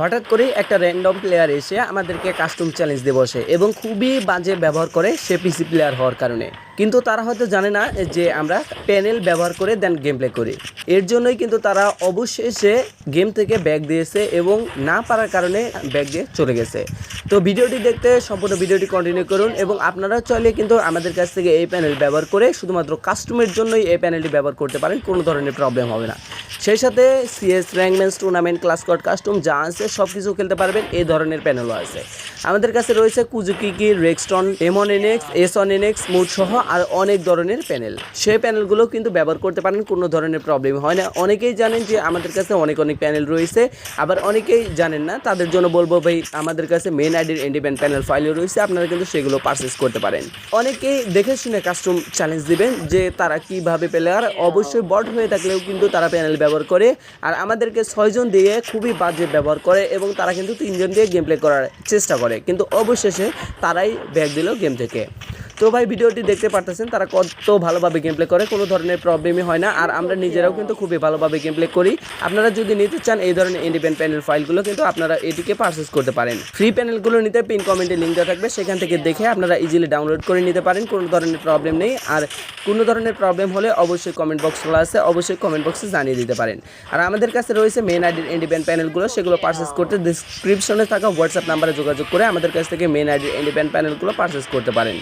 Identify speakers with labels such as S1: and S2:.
S1: হঠাৎ করে একটা র্যান্ডম প্লেয়ার এসে আমাদেরকে কাস্টম চ্যালেঞ্জ দিয়ে বসে এবং খুবই বাজে ব্যবহার করে সে পিসি প্লেয়ার হওয়ার কারণে। কিন্তু তারা হয়তো জানে না যে আমরা প্যানেল ব্যবহার করে দেন গেম প্লে করি। এর জন্যই কিন্তু তারা অবশেষে গেম থেকে ব্যাগ দিয়েছে এবং না পারার কারণে ব্যাগ দিয়ে চলে গেছে। তো ভিডিওটি দেখতে সম্পূর্ণ ভিডিওটি কন্টিনিউ করুন এবং আপনারা চাইলে কিন্তু আমাদের কাছ থেকে এই প্যানেল ব্যবহার করে শুধুমাত্র কাস্টমের জন্যই এই প্যানেলটি ব্যবহার করতে পারেন, কোনো ধরনের প্রবলেম হবে না। সেই সাথে সিএস র্যাঙ্কম্যান্স টুর্নামেন্ট ক্লাস কোড কাস্টম যা আছে সব কিছু খেলতে পারবেন, এই ধরনের প্যানেলও আছে। আমাদের কাছে রয়েছে কুজুকিকি রেক্সটন এমন NX S on NX mood সহ আর অনেক ধরনের প্যানেল সেই প্যানেলগুলো কিন্তু ব্যবহার করতে পারেন, কোনো ধরনের প্রবলেম হয় না। অনেকেই জানেন যে আমাদের কাছে অনেক অনেক প্যানেল রয়েছে। আবার অনেকেই জানেন না, তাদের জন্য বলব ভাই, আমাদের কাছে মেন আইডির ইন্ডিপেন্ডেন্ট প্যানেল ফাইলও রয়েছে, আপনারা কিন্তু সেগুলো পারচেস করতে পারেন। অনেকেই দেখে শুনে কাস্টম চ্যালেঞ্জ দিবেন যে তারা কীভাবে পেলে, আর অবশ্যই বট হয়ে থাকলেও কিন্তু তারা প্যানেল ব্যবহার করে। আর আমাদেরকে ছয়জন দিয়ে খুবই বাজে ব্যবহার করে এবং তারা কিন্তু তিনজন দিয়ে গেম প্লে করার চেষ্টা করে। কিন্তু অবশেষে তারাই ব্যাগ দিল গেম থেকে। তো ভাই ভিডিওটি দেখতে পারতেছেন, তারা কত ভালোভাবে গেম প্লে করে, কোনো ধরনের প্রবলেমই হয় না। আর আমরা নিজেরাও কিন্তু খুবই ভালোভাবে গেম প্লে করি। আপনারা যদি নিতে চান এই ধরনের ইন্ডিপেন্ডেন্ট প্যানেল ফাইলগুলো কিন্তু আপনারা এটিকে পারচেস করতে পারেন। ফ্রি প্যানেলগুলো নিতে পিন কমেন্টে লিঙ্ক দেওয়া থাকবে, সেখান থেকে দেখে আপনারা ইজিলি ডাউনলোড করে নিতে পারেন, কোনো ধরনের প্রবলেম নেই। আর কোনো ধরনের প্রবলেম হলে অবশ্যই কমেন্ট বক্স খোলা আছে, অবশ্যই কমেন্ট বক্সে জানিয়ে দিতে পারেন। আর আমাদের কাছে রয়েছে মেন আইডির ইন্ডিপেন্ডেন্ট প্যানেলগুলো সেগুলো পারচেস করতে ডিসক্রিপশনে থাকা হোয়াটসঅ্যাপ নাম্বারে যোগাযোগ করে আমাদের কাছ থেকে মেন আইডির ইন্ডিপেন্ডেন্ট প্যানেলগুলো পারচেস করতে পারেন।